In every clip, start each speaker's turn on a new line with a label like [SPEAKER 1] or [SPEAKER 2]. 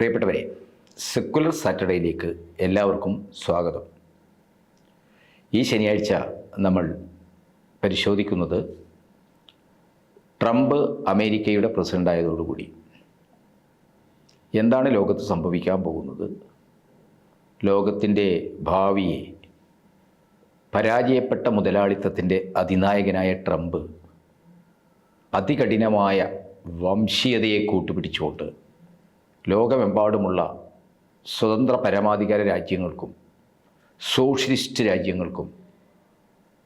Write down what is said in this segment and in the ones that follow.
[SPEAKER 1] പ്രിയപ്പെട്ടവരെ സെക്കുലർ സാറ്റർഡേയിലേക്ക് എല്ലാവർക്കും സ്വാഗതം. ഈ ശനിയാഴ്ച നമ്മൾ പരിശോധിക്കുന്നത് ട്രംപ് അമേരിക്കയുടെ പ്രസിഡന്റ് ആയതോടുകൂടി. എന്താണ് ലോകത്ത് സംഭവിക്കാൻ പോകുന്നത്? ലോകത്തിന്റെ ഭാവിയെ പരാജയപ്പെട്ട മുതലാളിത്തത്തിന്റെ അതിനായകനായ ട്രംപ് അതികഠിനമായ വംശീയതയെ കൂട്ടുപിടിച്ചുകൊണ്ട് ലോകമെമ്പാടുമുള്ള സ്വതന്ത്ര പരമാധികാര രാജ്യങ്ങൾക്കും സോഷ്യലിസ്റ്റ് രാജ്യങ്ങൾക്കും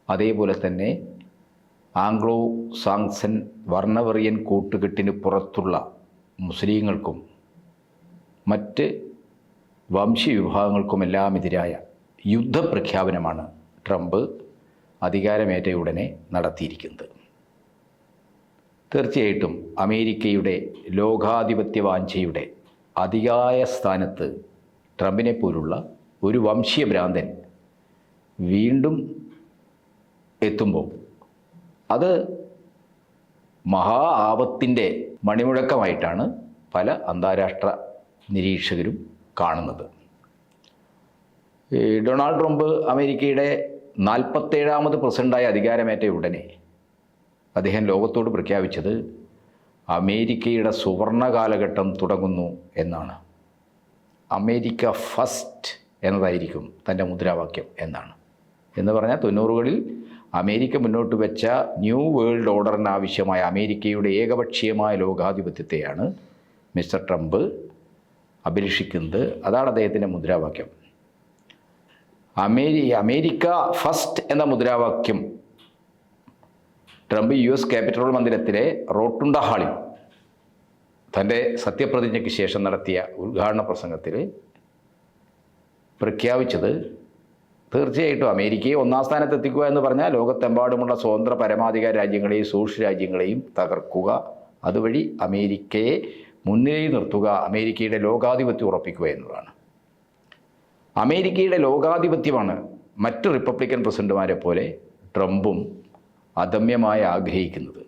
[SPEAKER 1] അതേപോലെ തന്നെ ആംഗ്ലോ സാങ്സൻ വർണവെറിയൻ കൂട്ടുകെട്ടിന് പുറത്തുള്ള മുസ്ലിങ്ങൾക്കും മറ്റ് വംശീയ വിഭാഗങ്ങൾക്കുമെല്ലാം എതിരായ യുദ്ധപ്രഖ്യാപനമാണ് ട്രംപ് അധികാരമേറ്റയുടനെ നടത്തിയിരിക്കുന്നത്. തീർച്ചയായിട്ടും അമേരിക്കയുടെ ലോകാധിപത്യ വാഞ്ചയുടെ അതികായ സ്ഥാനത്ത് ട്രംപിനെ പോലുള്ള ഒരു വംശീയ ഭ്രാന്തൻ വീണ്ടും എത്തുമ്പോൾ അത് മഹാ ആപത്തിന്റെ മണിമുഴക്കമായിട്ടാണ് പല അന്താരാഷ്ട്ര നിരീക്ഷകരും കാണുന്നത്. ഡൊണാൾഡ് ട്രംപ് അമേരിക്കയുടെ നാൽപ്പത്തേഴാമത് പ്രസിഡന്റായ അധികാരമേറ്റ ഉടനെ അദ്ദേഹം ലോകത്തോട് പ്രഖ്യാപിച്ചത് അമേരിക്കയുടെ സുവർണ കാലഘട്ടം തുടങ്ങുന്നു എന്നാണ്. അമേരിക്ക ഫസ്റ്റ് എന്നതായിരിക്കും തന്റെ മുദ്രാവാക്യം എന്നാണ്. എന്ന് പറഞ്ഞാൽ തൊണ്ണൂറുകളിൽ അമേരിക്ക മുന്നോട്ട് വെച്ച ന്യൂ വേൾഡ് ഓർഡറിന് ആവശ്യമായ അമേരിക്കയുടെ ഏകപക്ഷീയമായ ലോകാധിപത്യത്തെയാണ് മിസ്റ്റർ ട്രംപ് അഭിലഷിക്കുന്നത്. അതാണ് അദ്ദേഹത്തിന്റെ മുദ്രാവാക്യം. അമേരി അമേരിക്ക ഫസ്റ്റ് എന്ന മുദ്രാവാക്യം ട്രംപ് യു എസ് ക്യാപിറ്റൽ മന്ദിരത്തിലെ റോട്ടുണ്ട ഹാളിൽ തന്റെ സത്യപ്രതിജ്ഞയ്ക്ക് ശേഷം നടത്തിയ ഉദ്ഘാടന പ്രസംഗത്തിൽ പ്രഖ്യാപിച്ചത് തീർച്ചയായിട്ടും അമേരിക്കയെ ഒന്നാം സ്ഥാനത്ത് എത്തിക്കുക എന്ന് പറഞ്ഞാൽ ലോകത്തെമ്പാടുമുള്ള സ്വതന്ത്ര പരമാധികാര രാജ്യങ്ങളെയും സൂക്ഷ്മ രാജ്യങ്ങളെയും തകർക്കുക. അതുവഴി അമേരിക്കയെ മുന്നിൽ നിർത്തുക അമേരിക്കയുടെ ലോകാധിപത്യം ഉറപ്പിക്കുക എന്നതാണ് അമേരിക്കയുടെ ലോകാധിപത്യമാണ് മറ്റ് റിപ്പബ്ലിക്കൻ പ്രസിഡന്റുമാരെ പോലെ ട്രംപും അദമ്യമായി ആഗ്രഹിക്കുന്നത്.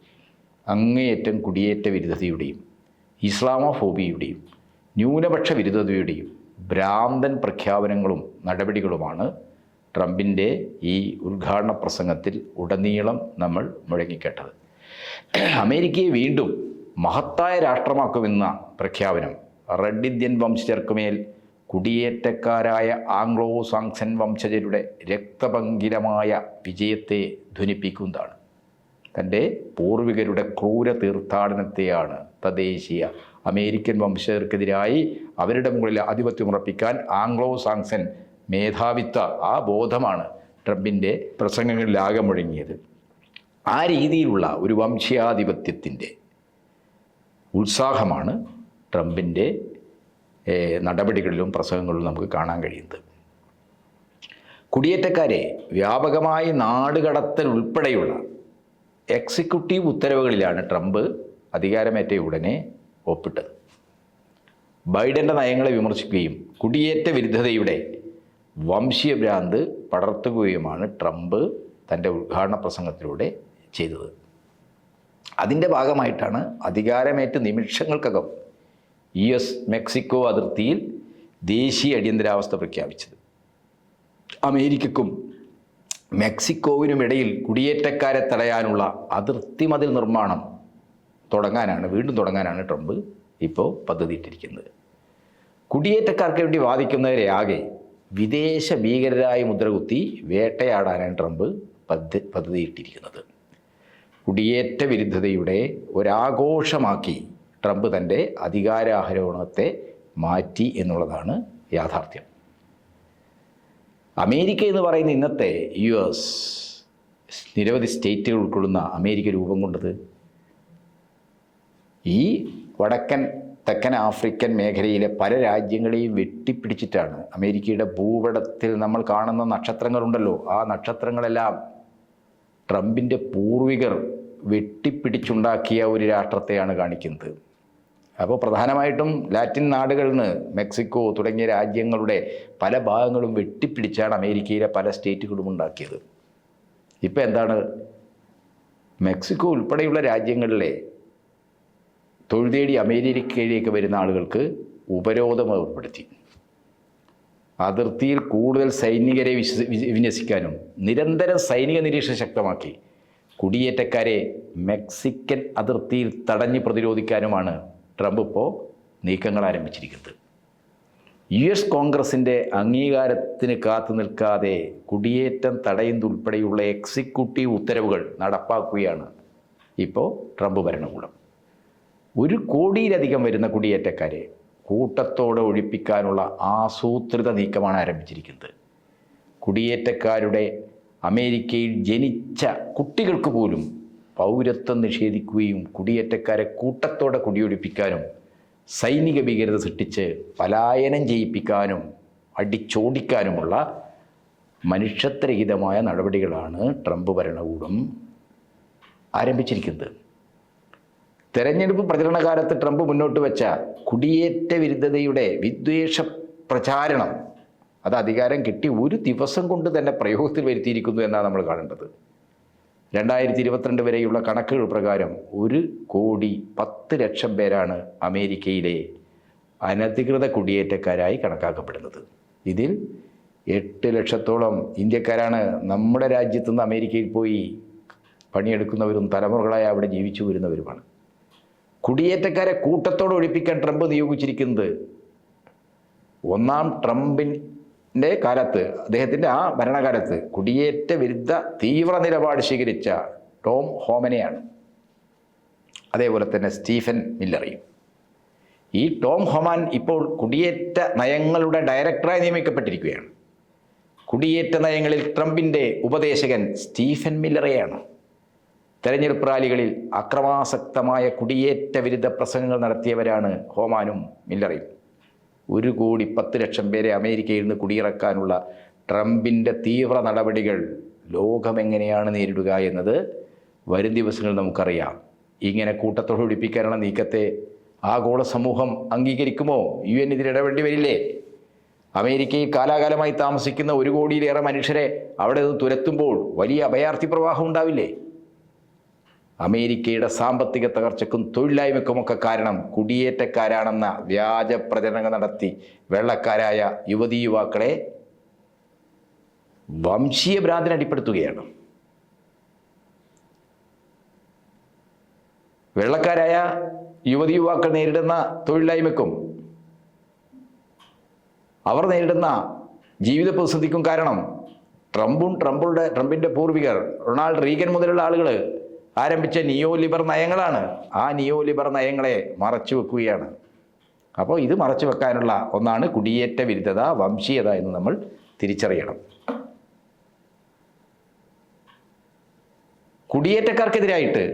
[SPEAKER 1] അങ്ങേയറ്റം കുടിയേറ്റ വിരുദ്ധതയുടെയും ഇസ്ലാമോഫോബിയുടെയും ന്യൂനപക്ഷ വിരുദ്ധതയുടെയും ഭ്രാന്തൻ പ്രഖ്യാപനങ്ങളും നടപടികളുമാണ് ട്രംപിന്റെ ഈ ഉദ്ഘാടന പ്രസംഗത്തിൽ ഉടനീളം നമ്മൾ മുഴങ്ങിക്കേട്ടത് അമേരിക്കയെ വീണ്ടും മഹത്തായ രാഷ്ട്രമാക്കുമെന്ന പ്രഖ്യാപനം റെഡ് ഇന്ത്യൻ വംശജർക്കുമേൽ കുടിയേറ്റക്കാരായ ആംഗ്ലോ സാങ്സൺ വംശജരുടെ രക്തപങ്കിലമായ വിജയത്തെ ധ്വനിപ്പിക്കുന്നതാണ്. തന്റെ പൂർവികരുടെ ക്രൂര തീർത്ഥാടനത്തെയാണ് തദ്ദേശീയ അമേരിക്കൻ വംശജർക്കെതിരായി അവരുടെ മുകളിൽ ആധിപത്യം ഉറപ്പിക്കാൻ ആംഗ്ലോ സാങ്സൺ മേധാവിത്വ ആ ബോധമാണ് ട്രംപിന്റെ പ്രസംഗങ്ങളിലാകെ മുഴങ്ങിയത്. ആ രീതിയിലുള്ള ഒരു വംശീയാധിപത്യത്തിന്റെ ഉത്സാഹമാണ് ട്രംപിന്റെ നടപടികളിലും പ്രസംഗങ്ങളിലും നമുക്ക് കാണാൻ കഴിയുന്നത്. കുടിയേറ്റക്കാരെ വ്യാപകമായി നാടുകടത്തൽ ഉൾപ്പെടെയുള്ള എക്സിക്യൂട്ടീവ് ഉത്തരവുകളിലാണ് ട്രംപ് അധികാരമേറ്റ ഉടനെ ഒപ്പിട്ടത്. ബൈഡന്റെ നയങ്ങളെ വിമർശിക്കുകയും കുടിയേറ്റ വിരുദ്ധതയുടെ വംശീയ ഭ്രാന്ത് പടർത്തുകയുമാണ് ട്രംപ് തന്റെ ഉദ്ഘാടന പ്രസംഗത്തിലൂടെ ചെയ്തത്. അതിന്റെ ഭാഗമായിട്ടാണ് അധികാരമേറ്റ നിമിഷങ്ങൾക്കകം യു എസ് മെക്സിക്കോ അതിർത്തിയിൽ ദേശീയ അടിയന്തരാവസ്ഥ പ്രഖ്യാപിച്ചത്. അമേരിക്കക്കും മെക്സിക്കോവിനും ഇടയിൽ കുടിയേറ്റക്കാരെ തടയാനുള്ള അതിർത്തി മതിൽ നിർമ്മാണം തുടങ്ങാനാണ് വീണ്ടും തുടങ്ങാനാണ് ട്രംപ് ഇപ്പോൾ പദ്ധതിയിട്ടിരിക്കുന്നത്. കുടിയേറ്റക്കാർക്ക് വേണ്ടി വാദിക്കുന്നവരെ ആകെ വിദേശ ഭീകരരായി മുദ്രകുത്തി വേട്ടയാടാനാണ് ട്രംപ് പദ്ധ പദ്ധതിയിട്ടിരിക്കുന്നത്. കുടിയേറ്റ വിരുദ്ധതയുടെ ഒരാഘോഷമാക്കി ട്രംപ് തന്റെ അധികാരാരോഹണത്തെ മാറ്റി എന്നുള്ളതാണ് യാഥാർത്ഥ്യം. അമേരിക്ക എന്ന് പറയുന്ന ഇന്നത്തെ യു എസ് നിരവധി സ്റ്റേറ്റുകൾ ഉൾക്കൊള്ളുന്ന അമേരിക്ക രൂപം കൊണ്ടത് ഈ വടക്കൻ തെക്കൻ ആഫ്രിക്കൻ മേഖലയിലെ പല രാജ്യങ്ങളെയും വെട്ടിപ്പിടിച്ചിട്ടാണ് അമേരിക്കയുടെ ഭൂപടത്തിൽ നമ്മൾ കാണുന്ന നക്ഷത്രങ്ങളുണ്ടല്ലോ. ആ നക്ഷത്രങ്ങളെല്ലാം ട്രംപിന്റെ പൂർവികർ വെട്ടിപ്പിടിച്ചുണ്ടാക്കിയ ഒരു രാഷ്ട്രത്തെയാണ് കാണിക്കുന്നത്. അപ്പോൾ പ്രധാനമായിട്ടും ലാറ്റിൻ നാടുകളിൽ നിന്ന് മെക്സിക്കോ തുടങ്ങിയ രാജ്യങ്ങളുടെ പല ഭാഗങ്ങളും വെട്ടിപ്പിടിച്ചാണ് അമേരിക്കയിലെ പല സ്റ്റേറ്റുകളും ഉണ്ടാക്കിയത്. ഇപ്പം എന്താണ്? മെക്സിക്കോ ഉൾപ്പെടെയുള്ള രാജ്യങ്ങളിലെ തൊഴിൽ തേടി അമേരിക്കയിലേക്ക് വരുന്ന ആളുകൾക്ക് ഉപരോധം ഏർപ്പെടുത്തി. അതിർത്തിയിൽ കൂടുതൽ സൈനികരെ വിന്യസിക്കാനും നിരന്തരം സൈനിക നിരീക്ഷണം ശക്തമാക്കി. കുടിയേറ്റക്കാരെ മെക്സിക്കൻ അതിർത്തിയിൽ തടഞ്ഞ് പ്രതിരോധിക്കാനുമാണ് ട്രംപ് ഇപ്പോൾ നീക്കങ്ങൾ ആരംഭിച്ചിരിക്കുന്നത്. യു എസ് കോൺഗ്രസിന്റെ അംഗീകാരത്തിന് കാത്തു നിൽക്കാതെ കുടിയേറ്റം തടയുന്നതുൾപ്പെടെയുള്ള എക്സിക്യൂട്ടീവ് ഉത്തരവുകൾ നടപ്പാക്കുകയാണ് ഇപ്പോൾ ട്രംപ് ഭരണകൂടം. ഒരു കോടിയിലധികം വരുന്ന കുടിയേറ്റക്കാരെ കൂട്ടത്തോടെ ഒഴിപ്പിക്കാനുള്ള ആസൂത്രിത നീക്കമാണ് ആരംഭിച്ചിരിക്കുന്നത്. കുടിയേറ്റക്കാരുടെ അമേരിക്കയിൽ ജനിച്ച കുട്ടികൾക്ക് പോലും പൗരത്വം നിഷേധിക്കുകയും കുടിയേറ്റക്കാരെ കൂട്ടത്തോടെ കുടിയൊഴിപ്പിക്കാനും സൈനിക ഭീകരത സൃഷ്ടിച്ച് പലായനം ചെയ്യിപ്പിക്കാനും അടിച്ചോടിക്കാനുമുള്ള മനുഷ്യത്വരഹിതമായ നടപടികളാണ് ട്രംപ് ഭരണകൂടം ആരംഭിച്ചിരിക്കുന്നത്. തെരഞ്ഞെടുപ്പ് പ്രചരണകാലത്ത് ട്രംപ് മുന്നോട്ട് വെച്ച കുടിയേറ്റ വിരുദ്ധതയുടെ വിദ്വേഷ പ്രചാരണം അത് അധികാരം കിട്ടി ഒരു ദിവസം കൊണ്ട് തന്നെ പ്രയോഗത്തിൽ വരുത്തിയിരിക്കുന്നു എന്നാണ് നമ്മൾ കാണേണ്ടത്. രണ്ടായിരത്തി ഇരുപത്തിരണ്ട് വരെയുള്ള കണക്കുകൾ പ്രകാരം ഒരു കോടി പത്ത് ലക്ഷം പേരാണ് അമേരിക്കയിലെ അനധികൃത കുടിയേറ്റക്കാരായി കണക്കാക്കപ്പെടുന്നത്. ഇതിൽ എട്ട് ലക്ഷത്തോളം ഇന്ത്യക്കാരാണ് നമ്മുടെ രാജ്യത്തു നിന്ന് അമേരിക്കയിൽ പോയി പണിയെടുക്കുന്നവരും തലമുറകളായി അവിടെ ജീവിച്ചു വരുന്നവരുമാണ്. കുടിയേറ്റക്കാരെ കൂട്ടത്തോടെ ഒഴിപ്പിക്കാൻ ട്രംപ് നിയോഗിച്ചിരിക്കുന്നത് ഒന്നാം ട്രംപിന്റെ കാലത്ത് അദ്ദേഹത്തിന്റെ ആ ഭരണകാലത്ത് കുടിയേറ്റ വിരുദ്ധ തീവ്ര നിലപാട് സ്വീകരിച്ച ടോം ഹോമനെയാണ്. അതേപോലെ തന്നെ സ്റ്റീഫൻ മില്ലറിയും. ഈ ടോം ഹൊമാൻ ഇപ്പോൾ കുടിയേറ്റ നയങ്ങളുടെ ഡയറക്ടറായി നിയമിക്കപ്പെട്ടിരിക്കുകയാണ്. കുടിയേറ്റ നയങ്ങളിൽ ട്രംപിന്റെ ഉപദേശകൻ സ്റ്റീഫൻ മില്ലറെയാണ്. തെരഞ്ഞെടുപ്പ് റാലികളിൽ അക്രമാസക്തമായ കുടിയേറ്റ വിരുദ്ധ പ്രസംഗങ്ങൾ നടത്തിയവരാണ് ഹോമാനും മില്ലറിയും. ഒരു കോടി പത്ത് ലക്ഷം പേരെ അമേരിക്കയിൽ നിന്ന് കുടിയിറക്കാനുള്ള ട്രംപിന്റെ തീവ്ര നടപടികൾ ലോകം എങ്ങനെയാണ് നേരിടുക എന്നത് വരും ദിവസങ്ങളിൽ നമുക്കറിയാം. ഇങ്ങനെ കൂട്ടത്തോടെ ഒഴിപ്പിക്കാനുള്ള നീക്കത്തെ ആഗോള സമൂഹം അംഗീകരിക്കുമോ? യു എൻ ഇതിൽ ഇടപെടേണ്ടി വരില്ലേ? അമേരിക്കയിൽ കാലാകാലമായി താമസിക്കുന്ന ഒരു കോടിയിലേറെ മനുഷ്യരെ അവിടെ നിന്ന് തുരത്തുമ്പോൾ വലിയ അഭയാർത്ഥി പ്രവാഹം ഉണ്ടാവില്ലേ? അമേരിക്കയുടെ സാമ്പത്തിക തകർച്ചയ്ക്കും തൊഴിലില്ലായ്മയ്ക്കുമൊക്കെ കാരണം കുടിയേറ്റക്കാരാണെന്ന വ്യാജ പ്രചരണങ്ങൾ നടത്തി വെള്ളക്കാരായ യുവതി യുവാക്കളെ വംശീയ ഭ്രാന്തിന് അടിപ്പെടുത്തുകയാണ്. വെള്ളക്കാരായ യുവതി യുവാക്കൾ നേരിടുന്ന തൊഴിലില്ലായ്മയ്ക്കും അവർ നേരിടുന്ന ജീവിത പ്രതിസന്ധിക്കും കാരണം ട്രംപും ട്രംപുടെ ട്രംപിന്റെ പൂർവികർ റൊണാൾഡ് റീഗൻ മുതലുള്ള ആളുകൾ ആരംഭിച്ച നിയോ ലിബർ നയങ്ങളാണ്. ആ നിയോ ലിബർ നയങ്ങളെ മറച്ചു വെക്കുകയാണ്. അപ്പോൾ ഇത് മറച്ചു വെക്കാനുള്ള ഒന്നാണ് കുടിയേറ്റ വിരുദ്ധത വംശീയത എന്ന് നമ്മൾ തിരിച്ചറിയണം. കുടിയേറ്റക്കാർക്കെതിരായിട്ട്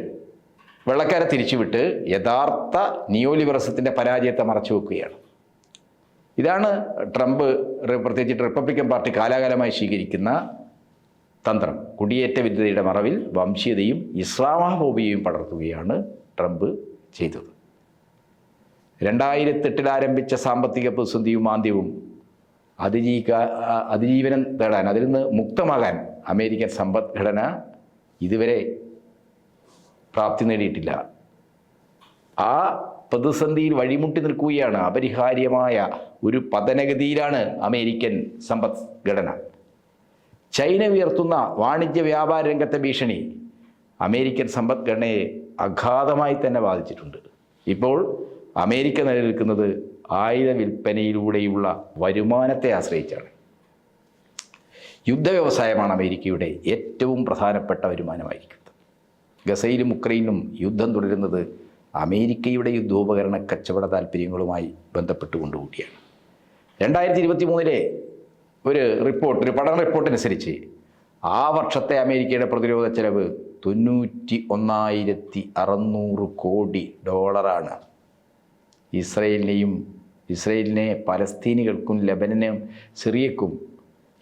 [SPEAKER 1] വെള്ളക്കാരെ തിരിച്ചുവിട്ട് യഥാർത്ഥ നിയോലിബറസത്തിന്റെ പരാജയത്തെ മറച്ചു വെക്കുകയാണ്. ഇതാണ് ട്രംപ് പ്രത്യേകിച്ച് റിപ്പബ്ലിക്കൻ പാർട്ടി കാലാകാലമായി സ്വീകരിക്കുന്ന തന്ത്രം. കുടിയേറ്റ വിദ്യതയുടെ മറവിൽ വംശീയതയും ഇസ്ലാമോബിയയും പടർത്തുകയാണ് ട്രംപ് ചെയ്തത്. രണ്ടായിരത്തെട്ടിൽ ആരംഭിച്ച സാമ്പത്തിക പ്രതിസന്ധിയും മാന്ദ്യവും അതിജീവിക്ക അതിജീവനം തേടാൻ അതിൽ നിന്ന് മുക്തമാകാൻ അമേരിക്കൻ സമ്പദ്ഘടന ഇതുവരെ പ്രാപ്തി നേടിയിട്ടില്ല. ആ പ്രതിസന്ധിയിൽ വഴിമുട്ടി നിൽക്കുകയാണ് അപരിഹാര്യമായ ഒരു പതനഗതിയിലാണ് അമേരിക്കൻ സമ്പദ്ഘടന. ചൈന ഉയർത്തുന്ന വാണിജ്യ വ്യാപാര രംഗത്തെ ഭീഷണി അമേരിക്കൻ സമ്പദ്ഘടനയെ അഗാധമായി തന്നെ ബാധിച്ചിട്ടുണ്ട്. ഇപ്പോൾ അമേരിക്ക നിലനിൽക്കുന്നത് ആയുധ വിൽപ്പനയിലൂടെയുള്ള വരുമാനത്തെ ആശ്രയിച്ചാണ്. യുദ്ധ വ്യവസായമാണ് അമേരിക്കയുടെ ഏറ്റവും പ്രധാനപ്പെട്ട വരുമാനമായിരിക്കുന്നത്. ഗസയിലും ഉക്രൈനിലും യുദ്ധം തുടരുന്നത് അമേരിക്കയുടെ യുദ്ധോപകരണ കച്ചവട താല്പര്യങ്ങളുമായി ബന്ധപ്പെട്ടുകൊണ്ടുകൂടിയാണ്. രണ്ടായിരത്തി ഇരുപത്തി മൂന്നിലെ ഒരു റിപ്പോർട്ട് ഒരു പഠന റിപ്പോർട്ടനുസരിച്ച് ആ വർഷത്തെ അമേരിക്കയുടെ പ്രതിരോധ ചെലവ് തൊണ്ണൂറ്റി ഒന്നായിരത്തി അറുന്നൂറ് കോടി ഡോളറാണ്. ഇസ്രയേലിനെയും ഇസ്രയേലിനെ പലസ്തീനികൾക്കും ലബനനും സിറിയക്കും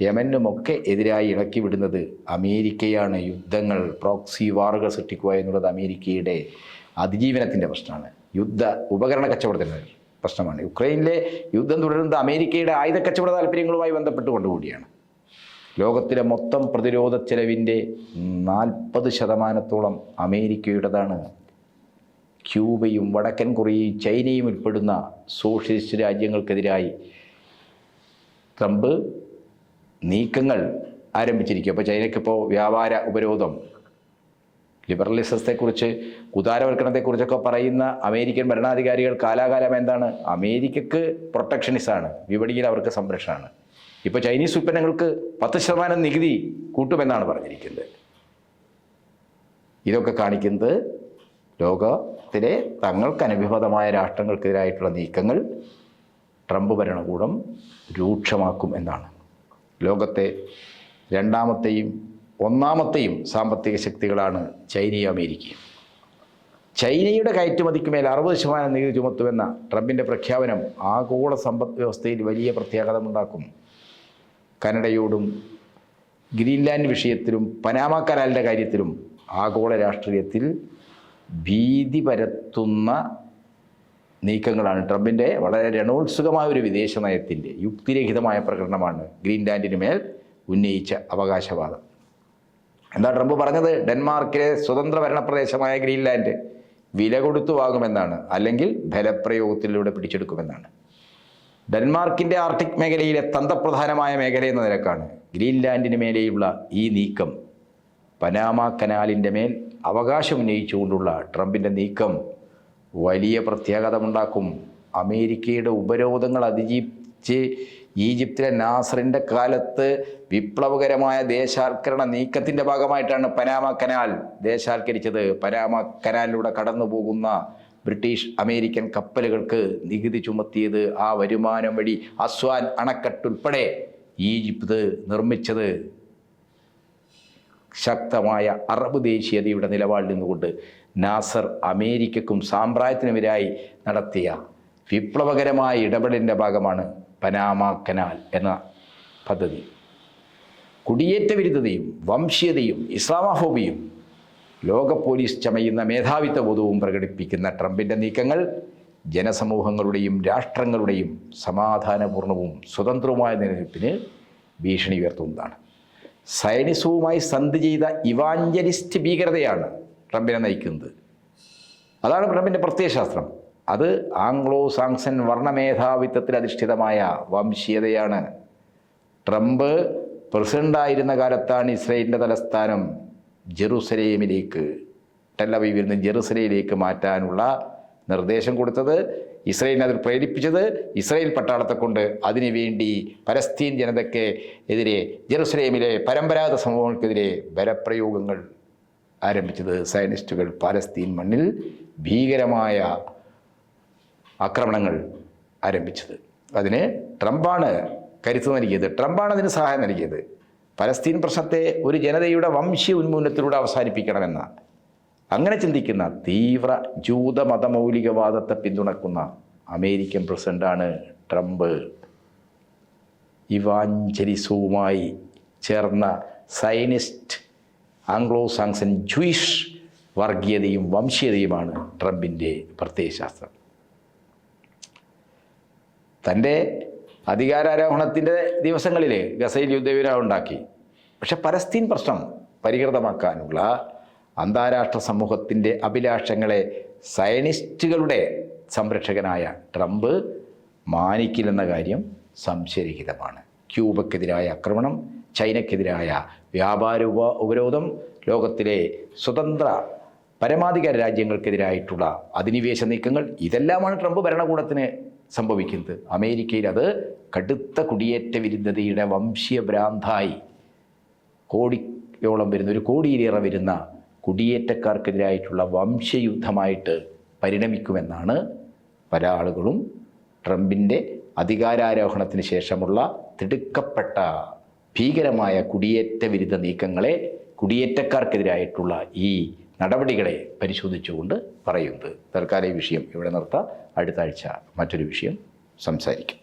[SPEAKER 1] യമനുമൊക്കെ എതിരായി ഇളക്കി വിടുന്നത് അമേരിക്കയാണ്. യുദ്ധങ്ങൾ പ്രോക്സി വാറുകൾ സൃഷ്ടിക്കുക എന്നുള്ളത് അമേരിക്കയുടെ അതിജീവനത്തിന്റെ പ്രശ്നമാണ്. യുദ്ധ ഉപകരണ കച്ചവടത്തിന്റെ പ്രശ്നമാണ്. യുക്രൈനിലെ യുദ്ധം തുടരുന്നത് അമേരിക്കയുടെ ആയുധ കച്ചവട താല്പര്യങ്ങളുമായി ബന്ധപ്പെട്ടുകൊണ്ടുകൂടിയാണ്. ലോകത്തിലെ മൊത്തം പ്രതിരോധ ചെലവിന്റെ നാൽപ്പത് ശതമാനത്തോളം അമേരിക്കയുടേതാണ്. ക്യൂബയും വടക്കൻ കൊറിയയും ചൈനയും ഉൾപ്പെടുന്ന സോഷ്യലിസ്റ്റ് രാജ്യങ്ങൾക്കെതിരായി ട്രംപ് നീക്കങ്ങൾ ആരംഭിച്ചിരിക്കും അപ്പോൾ ചൈനയ്ക്കിപ്പോൾ വ്യാപാര ഉപരോധം ലിബറലിസത്തെക്കുറിച്ച് ഉദാരവൽക്കരണത്തെക്കുറിച്ചൊക്കെ പറയുന്ന അമേരിക്കൻ ഭരണാധികാരികൾ കാലാകാലം എന്താണ്? അമേരിക്കക്ക് പ്രൊട്ടക്ഷനിസാണ്. വിപണിയിൽ അവർക്ക് സംരക്ഷണമാണ്. ഇപ്പോൾ ചൈനീസ് ഉൽപ്പന്നങ്ങൾക്ക് പത്ത് ശതമാനം നികുതി കൂട്ടുമെന്നാണ് പറഞ്ഞിരിക്കുന്നത്. ഇതൊക്കെ കാണിക്കുന്നത് ലോകത്തിലെ തങ്ങൾക്ക് അനുഭവതമായ രാഷ്ട്രങ്ങൾക്കെതിരായിട്ടുള്ള നീക്കങ്ങൾ ട്രംപ് ഭരണകൂടം രൂക്ഷമാക്കും എന്നാണ്. ലോകത്തെ രണ്ടാമത്തെയും ഒന്നാമത്തെയും സാമ്പത്തിക ശക്തികളാണ് ചൈനയും അമേരിക്കയും. ചൈനയുടെ കയറ്റുമതിക്ക് മേൽ അറുപത് ശതമാനം നികുതി ചുമത്തുമെന്ന ട്രംപിന്റെ പ്രഖ്യാപനം ആഗോള സമ്പദ് വ്യവസ്ഥയിൽ വലിയ പ്രത്യാഘാതമുണ്ടാക്കും. കനഡയോടും ഗ്രീൻലാൻഡ് വിഷയത്തിലും പനാമ കനാലിന്റെ കാര്യത്തിലും ആഗോള രാഷ്ട്രീയത്തിൽ ഭീതി പരത്തുന്ന നീക്കങ്ങളാണ് ട്രംപിന്റെ വളരെ രണോത്സുകമായ ഒരു വിദേശ നയത്തിന്റെ യുക്തിരഹിതമായ പ്രകടനമാണ് ഗ്രീൻലാൻഡിന് മേൽ ഉന്നയിച്ച അവകാശവാദം. എന്താ ട്രംപ് പറഞ്ഞത്? ഡെൻമാർക്കിലെ സ്വതന്ത്ര ഭരണപ്രദേശമായ ഗ്രീൻലാൻഡ് വില കൊടുത്തു വാങ്ങുമെന്നാണ്. അല്ലെങ്കിൽ ബലപ്രയോഗത്തിലൂടെ പിടിച്ചെടുക്കുമെന്നാണ്. ഡെൻമാർക്കിന്റെ ആർട്ടിക് മേഖലയിലെ തന്ത്രപ്രധാനമായ മേഖല എന്ന നിലക്കാണ് ഗ്രീൻലാൻഡിന് മേലെയുള്ള ഈ നീക്കം. പനാമ കനാലിന്റെ മേൽ അവകാശം ഉന്നയിച്ചുകൊണ്ടുള്ള ട്രംപിന്റെ നീക്കം വലിയ പ്രത്യാഘാതമുണ്ടാക്കും. അമേരിക്കയുടെ ഉപരോധങ്ങൾ അതിജീവിച്ച് ഈജിപ്തിലെ നാസറിന്റെ കാലത്ത് വിപ്ലവകരമായ ദേശാൽക്കരണ നീക്കത്തിന്റെ ഭാഗമായിട്ടാണ് പനാമ കനാൽ ദേശാൽക്കരിച്ചത്. പനാമ കനാലിലൂടെ കടന്നു പോകുന്ന ബ്രിട്ടീഷ് അമേരിക്കൻ കപ്പലുകൾക്ക് നികുതി ചുമത്തിയത് ആ വരുമാനം വഴി അസ്വാൻ അണക്കെട്ടുൾപ്പെടെ ഈജിപ്ത് നിർമ്മിച്ചത്. ശക്തമായ അറബ് ദേശീയതയുടെ നിലപാടിൽ നിന്നുകൊണ്ട് നാസർ അമേരിക്കക്കും സാമ്രാജ്യത്തിനുമെതിരായി നടത്തിയ വിപ്ലവകരമായ ഇടപെടലിന്റെ ഭാഗമാണ് പനാമ കനാൽ എന്ന പദ്ധതി. കുടിയേറ്റ വിരുദ്ധതയും വംശീയതയും ഇസ്ലാമഹോബിയും ലോക പോലീസ് ചമയുന്ന മേധാവിത്വ ബോധവും പ്രകടിപ്പിക്കുന്ന ട്രംപിന്റെ നീക്കങ്ങൾ ജനസമൂഹങ്ങളുടെയും രാഷ്ട്രങ്ങളുടെയും സമാധാനപൂർണവും സ്വതന്ത്രവുമായ നിലനിൽപ്പിന് ഭീഷണി ഉയർത്തുന്നതാണ്. സൈനിസവുമായി സന്ധി ചെയ്ത ഇവാഞ്ചലിസ്റ്റ് ഭീകരതയാണ് ട്രംപിനെ നയിക്കുന്നത്. അതാണ് ട്രംപിന്റെ പ്രത്യയശാസ്ത്രം. അത് ആംഗ്ലോ സാങ്സൺ വർണമേധാവിത്വത്തിൽ അധിഷ്ഠിതമായ വംശീയതയാണ്. ട്രംപ് പ്രസിഡന്റായിരുന്ന കാലത്താണ് ഇസ്രയേലിന്റെ തലസ്ഥാനം ജെറുസലേമിലേക്ക് ടെല്ലവീവിൽ നിന്ന് ജെറുസലേമിലേക്ക് മാറ്റാനുള്ള നിർദ്ദേശം കൊടുത്തത്. ഇസ്രയേലിനെ അതിൽ പ്രേരിപ്പിച്ചത് ഇസ്രയേൽ പട്ടാളത്തെ കൊണ്ട് അതിനുവേണ്ടി പലസ്തീൻ ജനതയ്ക്ക് എതിരെ ജെറുസലേമിലെ പരമ്പരാഗത സമൂഹങ്ങൾക്കെതിരെ ബലപ്രയോഗങ്ങൾ ആരംഭിച്ചത് സയനിസ്റ്റുകൾ പാലസ്തീൻ മണ്ണിൽ. ഭീകരമായ ആക്രമണങ്ങൾ ആരംഭിച്ചത്. അതിന് ട്രംപാണ് കരുത്ത് നൽകിയത്. ട്രംപാണ് അതിന് സഹായം നൽകിയത്. പലസ്തീൻ പ്രശ്നത്തെ ഒരു ജനതയുടെ വംശീയ ഉന്മൂലനത്തിലൂടെ അവസാനിപ്പിക്കണമെന്ന അങ്ങനെ ചിന്തിക്കുന്ന തീവ്ര ജൂത മതമൗലികവാദത്തെ പിന്തുണക്കുന്ന അമേരിക്കൻ പ്രസിഡന്റാണ് ട്രംപ്. ഇവാഞ്ചലിസവുമായി ചേർന്ന സൈനിസ്റ്റ് ആംഗ്ലോ സാങ്സൺ ജൂയിഷ് വർഗീയതയും വംശീയതയുമാണ് ട്രംപിന്റെ പ്രത്യയശാസ്ത്രം. തന്റെ അധികാരാരോഹണത്തിന്റെ ദിവസങ്ങളിൽ ഗസയിൽ യുദ്ധവിരാ ഉണ്ടാക്കി പക്ഷെ പലസ്തീൻ പ്രശ്നം പരിഹൃതമാക്കാനുള്ള അന്താരാഷ്ട്ര സമൂഹത്തിന്റെ അഭിലാഷങ്ങളെ സയനിസ്റ്റുകളുടെ സംരക്ഷകനായ ട്രംപ് മാനിക്കില്ലെന്ന കാര്യം സംശയരഹിതമാണ്. ക്യൂബക്കെതിരായ ആക്രമണം ചൈനക്കെതിരായ വ്യാപാര ഉപ ഉപരോധം ലോകത്തിലെ സ്വതന്ത്ര പരമാധികാര രാജ്യങ്ങൾക്കെതിരായിട്ടുള്ള അധിനിവേശ നീക്കങ്ങൾ ഇതെല്ലാമാണ് ട്രംപ് ഭരണകൂടത്തിന് സംഭവിക്കുന്നത്. അമേരിക്കയിൽ അത് കടുത്ത കുടിയേറ്റ വിരുദ്ധതയുടെ വംശീയ ഭ്രാന്തായി കോടിയോളം വരുന്ന ഒരു കോടിയിലേറെ വരുന്ന കുടിയേറ്റക്കാർക്കെതിരായിട്ടുള്ള വംശയുദ്ധമായിട്ട് പരിണമിക്കുമെന്നാണ് പല ആളുകളും ട്രംപിന്റെ അധികാരാരോഹണത്തിന് ശേഷമുള്ള തിടുക്കപ്പെട്ട ഭീകരമായ കുടിയേറ്റ വിരുദ്ധ നീക്കങ്ങളെ കുടിയേറ്റക്കാർക്കെതിരായിട്ടുള്ള ഈ നടപടികളെ പരിശോധിച്ചുകൊണ്ട് പറയുന്നത് തൽക്കാലം വിഷയം ഇവിടെ നിർത്താം. അടുത്ത ആഴ്ച മറ്റൊരു വിഷയം സംസാരിക്കും.